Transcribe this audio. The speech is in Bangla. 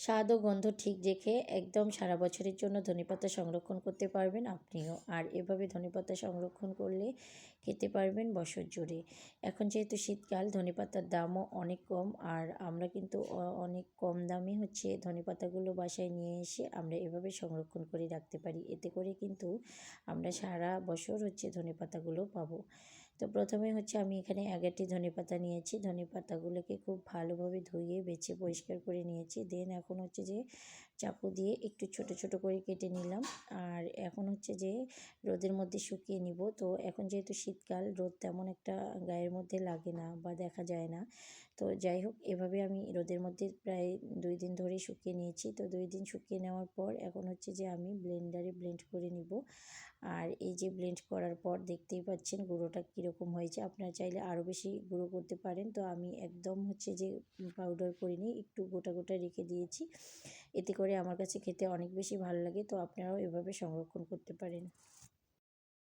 স্বাদ ও গন্ধ ঠিক রেখে একদম সারা বছরের জন্য ধনেপাতা সংরক্ষণ করতে পারবেন আপনিও। আর এভাবে ধনেপাতা সংরক্ষণ করলে খেতে পারবেন বছর জুড়ে। এখন যেহেতু শীতকাল ধনেপাতার দামও অনেক কম আর আমরা কিন্তু অনেক কম দামে হচ্ছে ধনেপাতাগুলো বাসায় নিয়ে এসে আমরা এভাবে সংরক্ষণ করে রাখতে পারি। এতে করে কিন্তু আমরা সারা বছর হচ্ছে ধনেপাতাগুলো পাবো। তো প্রথমে হচ্ছে আমি এখানে এগারোটি ধনে পাতা নিয়েছি। ধনে পাতাগুলোকে খুব ভালোভাবে ধুয়ে, বেছে পরিষ্কার করে নিয়েছি। দেন এখন হচ্ছে যে চাকু দিয়ে একটু ছোট ছোট করে কেটে নিলাম। আর এখন হচ্ছে যে রোদের মধ্যে শুকিয়ে নিব। তো এখন যেহেতু শীতকাল, রোদ তেমন একটা গায়ের মধ্যে লাগে না বা দেখা যায় না। তো যাই হোক, এভাবে আমি রোদের মধ্যে প্রায় দুই দিন ধরে শুকিয়ে নিয়েছি। তো দুই দিন শুকিয়ে নেওয়ার পর এখন হচ্ছে যে আমি ব্লেন্ডারে ব্লেন্ড করে নিব। আর এই যে ব্লেন্ড করার পর দেখতেই পাচ্ছেন, গুঁড়োটা কীরকম হয়েছে, আপনারা চাইলে আরও বেশি গুঁড়ো করতে পারেন। তো আমি একদম হচ্ছে যে পাউডার করিনি একটু গোটা গোটা রেখে দিয়েছি। এতে করে আমার কাছে খেতে অনেক বেশি ভালো লাগে, তো আপনারাও এভাবে সংরক্ষণ করতে পারেন।